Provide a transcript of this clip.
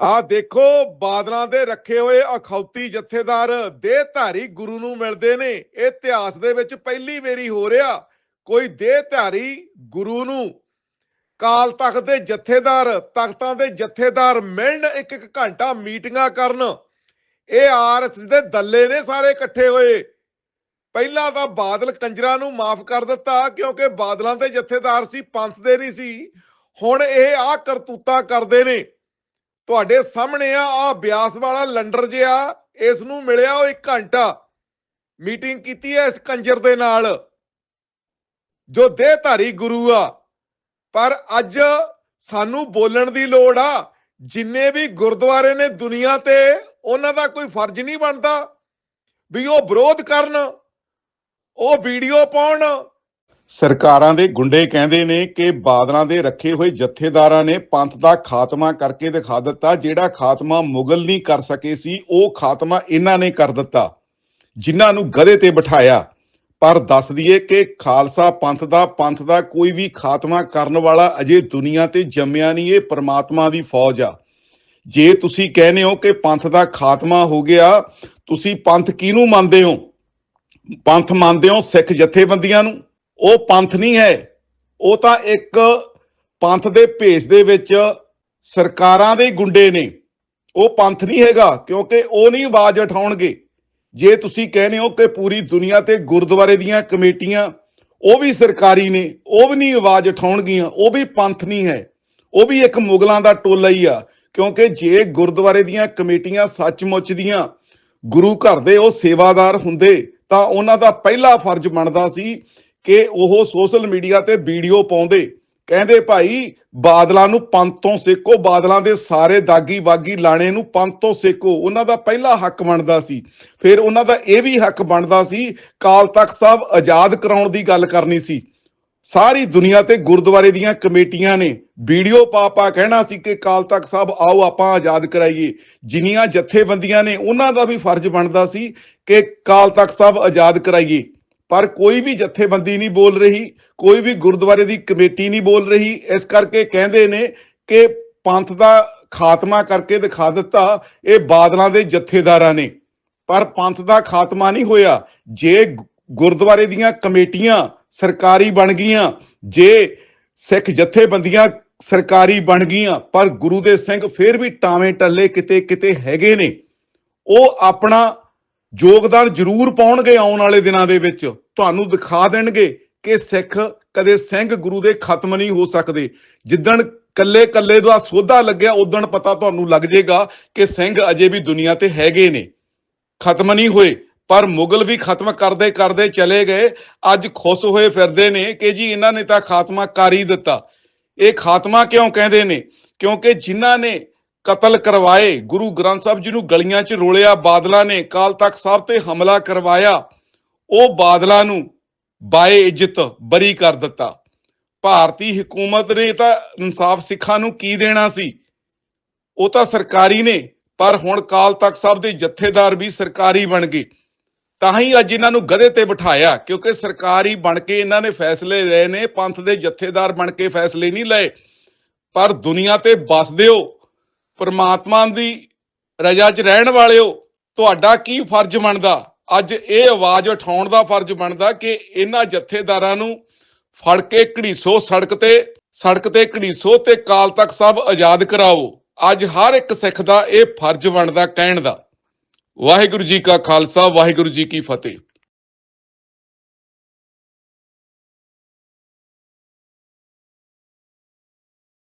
ਆ ਦੇਖੋ, ਬਾਦਲਾਂ ਦੇ ਰੱਖੇ ਹੋਏ ਅਖੌਤੀ ਜਥੇਦਾਰ ਦੇਹਧਾਰੀ ਗੁਰੂ ਨੂੰ ਮਿਲਦੇ ਨੇ। ਇਹ ਇਤਿਹਾਸ ਦੇ ਵਿੱਚ ਪਹਿਲੀ ਵਾਰੀ ਹੋ ਰਿਹਾ ਕੋਈ ਦੇਹਧਾਰੀ ਗੁਰੂ ਨੂੰ। ਕਾਲ ਤਖਤ ਦੇ ਜਥੇਦਾਰ, ਤਖਤਾਂ ਦੇ ਜਥੇਦਾਰ ਮਿਲਣ ਇੱਕ ਇੱਕ ਘੰਟਾ ਮੀਟਿੰਗਾਂ ਕਰਨ। ਇਹ ਆਰਐਸ ਦੇ ਦੱਲੇ ਨੇ ਸਾਰੇ ਇਕੱਠੇ ਹੋਏ। ਪਹਿਲਾਂ ਤਾਂ ਬਾਦਲ ਕੰਜਰਾਂ ਨੂੰ ਮਾਫ ਕਰ ਦਿੱਤਾ ਕਿਉਂਕਿ ਬਾਦਲਾਂ ਦੇ ਜਥੇਦਾਰ ਸੀ, ਪੰਥ ਦੇ ਨਹੀਂ ਸੀ। ਹੁਣ ਇਹ ਆ ਕਰਤੂਤਾ ਕਰਦੇ ਨੇ। ਤੁਹਾਡੇ ਸਾਹਮਣੇ ਆ ਆ ਬਿਆਸ ਵਾਲਾ ਲੰਡਰ ਜਿਹਾ, ਇਸ ਨੂੰ ਮਿਲਿਆ ਉਹ 1 ਘੰਟਾ। ਮੀਟਿੰਗ ਕੀਤੀ ਹੈ ਇਸ ਕੰਜਰ ਦੇ ਨਾਲ, ਜੋ ਦੇਹਧਾਰੀ ਗੁਰੂ ਆ। ਪਰ ਅੱਜ ਸਾਨੂੰ ਬੋਲਣ ਦੀ ਲੋੜ ਆ, ਜਿੰਨੇ ਵੀ ਗੁਰਦੁਆਰੇ ਨੇ ਦੁਨੀਆ ਤੇ, ਉਹਨਾਂ ਦਾ ਕੋਈ ਫਰਜ਼ ਨਹੀਂ ਬਣਦਾ ਵੀ ਉਹ ਵਿਰੋਧ ਕਰਨ, ਉਹ ਵੀਡੀਓ ਪਾਉਣ ਸਰਕਾਰਾਂ ਦੇ ਗੁੰਡੇ ਕਹਿੰਦੇ ਨੇ ਕਿ ਬਾਦਲਾਂ ਦੇ ਰੱਖੇ ਹੋਏ ਜਥੇਦਾਰਾਂ ਨੇ ਪੰਥ ਦਾ ਖਾਤਮਾ ਕਰਕੇ ਦਿਖਾ ਦਿੱਤਾ। ਜਿਹੜਾ ਖਾਤਮਾ ਮੁਗਲ ਨਹੀਂ ਕਰ ਸਕੇ ਸੀ, ਉਹ ਖਾਤਮਾ ਇਹਨਾਂ ਨੇ ਕਰ ਦਿੱਤਾ, ਜਿਨ੍ਹਾਂ ਨੂੰ ਗਧੇ ਤੇ ਬਿਠਾਇਆ। ਪਰ ਦੱਸ ਦਈਏ ਕਿ ਖਾਲਸਾ ਪੰਥ ਦਾ ਪੰਥ ਦਾ ਕੋਈ ਵੀ ਖਾਤਮਾ ਕਰਨ ਵਾਲਾ ਅਜੇ ਦੁਨੀਆ ਤੇ ਜੰਮਿਆ ਨਹੀਂ, ਇਹ ਪ੍ਰਮਾਤਮਾ ਦੀ ਫੌਜ ਆ। ਜੇ ਤੁਸੀਂ ਕਹਿੰਦੇ ਹੋ ਕਿ ਪੰਥ ਦਾ ਖਾਤਮਾ ਹੋ ਗਿਆ, ਤੁਸੀਂ ਪੰਥ ਕਿਹਨੂੰ ਮੰਨਦੇ ਹੋ? ਪੰਥ ਮੰਨਦੇ ਹੋ ਸਿੱਖ ਜਥੇਬੰਦੀਆਂ ਨੂੰ? ਉਹ ਪੰਥ ਨਹੀਂ ਹੈ। ਉਹ ਤਾਂ ਇੱਕ ਪੰਥ ਦੇ ਭੇਸ ਦੇ ਵਿੱਚ ਸਰਕਾਰਾਂ ਦੇ ਗੁੰਡੇ ਨੇ। ਉਹ ਪੰਥ ਨਹੀਂ ਹੈਗਾ, ਕਿਉਂਕਿ ਉਹ ਨਹੀਂ ਆਵਾਜ਼ ਉਠਾਉਣਗੇ। ਜੇ ਤੁਸੀਂ ਕਹਿੰਦੇ ਹੋ ਕਿ ਪੂਰੀ ਦੁਨੀਆ ਤੇ ਗੁਰਦੁਆਰੇ ਦੀਆਂ ਕਮੇਟੀਆਂ ਉਹ ਵੀ ਸਰਕਾਰੀ ਨੇ, ਉਹ ਵੀ ਨਹੀਂ ਆਵਾਜ਼ ਉਠਾਉਣਗੀਆਂ, ਉਹ ਵੀ ਪੰਥ ਨਹੀਂ ਹੈ। ਉਹ ਵੀ ਇੱਕ ਮੁਗਲਾਂ ਦਾ ਟੋਲਾ ਹੀ ਆ, ਕਿਉਂਕਿ ਜੇ ਗੁਰਦੁਆਰੇ ਦੀਆਂ ਕਮੇਟੀਆਂ ਸੱਚਮੁੱਚ ਦੀਆਂ ਗੁਰੂ ਘਰ ਦੇ ਉਹ ਸੇਵਾਦਾਰ ਹੁੰਦੇ, ਤਾਂ ਉਹਨਾਂ ਦਾ ਪਹਿਲਾ ਫਰਜ਼ ਬਣਦਾ ਸੀ ਕਿ ਉਹ ਸੋਸ਼ਲ ਮੀਡੀਆ ਤੇ ਵੀਡੀਓ ਪਾਉਂਦੇ। ਕਹਿੰਦੇ ਭਾਈ, ਬਾਦਲਾਂ ਨੂੰ ਪੰਥ ਤੋਂ ਸੇਕੋ, ਬਾਦਲਾਂ ਦੇ ਸਾਰੇ ਦਾਗੀ ਬਾਗੀ ਲਾਣੇ ਨੂੰ ਪੰਥ ਤੋਂ ਸੇਕੋ। ਉਹਨਾਂ ਦਾ ਪਹਿਲਾ ਹੱਕ ਬਣਦਾ ਸੀ। ਫਿਰ ਉਹਨਾਂ ਦਾ ਇਹ ਵੀ ਹੱਕ ਬਣਦਾ ਸੀ, ਕਾਲ ਤਖਤ ਸਾਹਿਬ ਆਜ਼ਾਦ ਕਰਾਉਣ ਦੀ ਗੱਲ ਕਰਨੀ ਸੀ। ਸਾਰੀ ਦੁਨੀਆ ਤੇ ਗੁਰਦੁਆਰੇ ਦੀਆਂ ਕਮੇਟੀਆਂ ਨੇ ਵੀਡੀਓ ਪਾ ਪਾ ਕਹਿਣਾ ਸੀ ਕਿ ਕਾਲ ਤਖਤ ਸਾਹਿਬ, ਆਓ ਆਪਾਂ ਆਜ਼ਾਦ ਕਰਾਈਏ। ਜਿੰਨੀਆਂ ਜਥੇਬੰਦੀਆਂ ਨੇ, ਉਹਨਾਂ ਦਾ ਵੀ ਫਰਜ਼ ਬਣਦਾ ਸੀ ਕਿ ਕਾਲ ਤਖਤ ਸਾਹਿਬ ਆਜ਼ਾਦ ਕਰਾਈਏ। ਪਰ ਕੋਈ ਵੀ ਜਥੇਬੰਦੀ ਨਹੀਂ ਬੋਲ ਰਹੀ, ਕੋਈ ਵੀ ਗੁਰਦੁਆਰੇ ਦੀ ਕਮੇਟੀ ਨਹੀਂ ਬੋਲ ਰਹੀ। ਇਸ ਕਰਕੇ ਕਹਿੰਦੇ ਨੇ ਕਿ ਪੰਥ ਦਾ ਖਾਤਮਾ ਕਰਕੇ ਦਿਖਾ ਦਿੱਤਾ, ਇਹ ਬਾਦਲਾਂ ਦੇ ਜਥੇਦਾਰਾਂ ਨੇ। ਪਰ ਪੰਥ ਦਾ ਖਾਤਮਾ ਨਹੀਂ ਹੋਇਆ। ਜੇ ਗੁਰਦੁਆਰੇ ਦੀਆਂ ਕਮੇਟੀਆਂ ਸਰਕਾਰੀ ਬਣ ਗਈਆਂ, ਜੇ ਸਿੱਖ ਜਥੇਬੰਦੀਆਂ ਸਰਕਾਰੀ ਬਣ ਗਈਆਂ, ਪਰ ਗੁਰੂ ਦੇ ਸਿੰਘ ਫਿਰ ਵੀ ਟਾਵੇਂ ਟੱਲੇ ਕਿਤੇ ਕਿਤੇ ਹੈਗੇ ਨੇ। ਉਹ ਆਪਣਾ ਯੋਗਦਾਨ ਜ਼ਰੂਰ ਪਾਉਣਗੇ ਆਉਣ ਵਾਲੇ ਦਿਨਾਂ ਦੇ ਵਿੱਚ। ਤੁਹਾਨੂੰ ਦਿਖਾ ਦੇਣਗੇ ਕਿ ਸਿੱਖ ਕਦੇ ਸਿੰਘ ਗੁਰੂ ਦੇ ਖਤਮ ਨਹੀਂ ਹੋ ਸਕਦੇ। ਜਿੱਦਣ ਕੱਲੇ ਕੱਲੇ ਦਾ ਸੋਧਾ ਲੱਗਿਆ ਉਦਣ ਪਤਾ ਤੁਹਾਨੂੰ ਲੱਗ ਜਾਏਗਾ ਕਿ ਸਿੰਘ ਅਜੇ ਵੀ ਦੁਨੀਆ ਤੇ ਹੈਗੇ ਨੇ। ਖਤਮ ਨਹੀਂ ਹੋਏ, ਪਰ ਮੁਗਲ ਵੀ ਖਤਮ ਕਰਦੇ ਕਰਦੇ ਚਲੇ ਗਏ। ਅੱਜ ਖੁਸ਼ ਹੋਏ ਫਿਰਦੇ ਨੇ ਕਿ ਜੀ ਇਹਨਾਂ ਨੇ ਤਾਂ ਖਾਤਮਾ ਕਰ ਹੀ ਦਿੱਤਾ। ਇਹ ਖਾਤਮਾ ਕਿਉਂ ਕਹਿੰਦੇ ਨੇ? ਕਿਉਂਕਿ ਜਿਨ੍ਹਾਂ ਨੇ ਕਤਲ ਕਰਵਾਏ। ਗੁਰੂ ਗ੍ਰੰਥ ਸਾਹਿਬ ਜੀ ਨੂੰ ਗਲੀਆਂ 'ਚ ਰੋਲਿਆ। ਬਾਦਲਾਂ ਨੇ ਕਾਲ ਤਖਤ ਸਾਹਿਬ ਤੇ ਹਮਲਾ ਕਰਵਾਇਆ। ਉਹ ਬਾਦਲਾਂ ਨੂੰ ਬਾਏ ਇੱਜ਼ਤ ਬਰੀ ਕਰ ਦਿੱਤਾ। ਭਾਰਤੀ ਹਕੂਮਤ ਨੇ ਤਾਂ ਇਨਸਾਫ ਸਿੱਖਾਂ ਨੂੰ ਕੀ ਦੇਣਾ ਸੀ? ਉਹ ਤਾਂ ਸਰਕਾਰੀ ਨੇ, ਪਰ ਹੁਣ ਕਾਲ ਤਖਤ ਸਾਹਿਬ ਦੇ ਜਥੇਦਾਰ ਵੀ ਸਰਕਾਰੀ ਬਣ ਗਏ। ਤਾਂ ਹੀ ਅੱਜ ਇਹਨਾਂ ਨੂੰ ਗਧੇ ਤੇ ਬਿਠਾਇਆ, ਕਿਉਂਕਿ ਸਰਕਾਰੀ ਬਣ ਕੇ ਇਹਨਾਂ ਨੇ ਫੈਸਲੇ ਲਏ ਨੇ। ਪੰਥ ਦੇ ਜਥੇਦਾਰ ਬਣ ਕੇ ਫੈਸਲੇ ਨਹੀਂ ਲਏ। ਪਰ ਦੁਨੀਆ ਤੇ ਬਸਦੇ ਹੋ। ਪਰਮਾਤਮਾ ਦੀ ਰਜਾ 'ਚ ਰਹਿਣ ਵਾਲਿਓ, ਤੁਹਾਡਾ ਕੀ ਫਰਜ਼ ਬਣਦਾ? ਅੱਜ ਇਹ ਆਵਾਜ਼ ਉਠਾਉਣ ਦਾ ਫਰਜ਼ ਬਣਦਾ ਕਿ ਇਹਨਾਂ ਜਥੇਦਾਰਾਂ ਨੂੰ ਫੜ ਕੇ ਘੜੀਸੋ ਸੜਕ ਤੇ ਸੜਕ ਤੇ ਘੜੀਸੋ ਤੇ ਕਾਲ ਤੱਕ ਸਭ ਆਜ਼ਾਦ ਕਰਾਓ। ਅੱਜ ਹਰ ਇੱਕ ਸਿੱਖ ਦਾ ਇਹ ਫਰਜ਼ ਬਣਦਾ ਕਹਿਣ ਦਾ। ਵਾਹਿਗੁਰੂ ਜੀ ਕਾ ਖਾਲਸਾ, ਵਾਹਿਗੁਰੂ ਜੀ ਕੀ ਫਤਿਹ।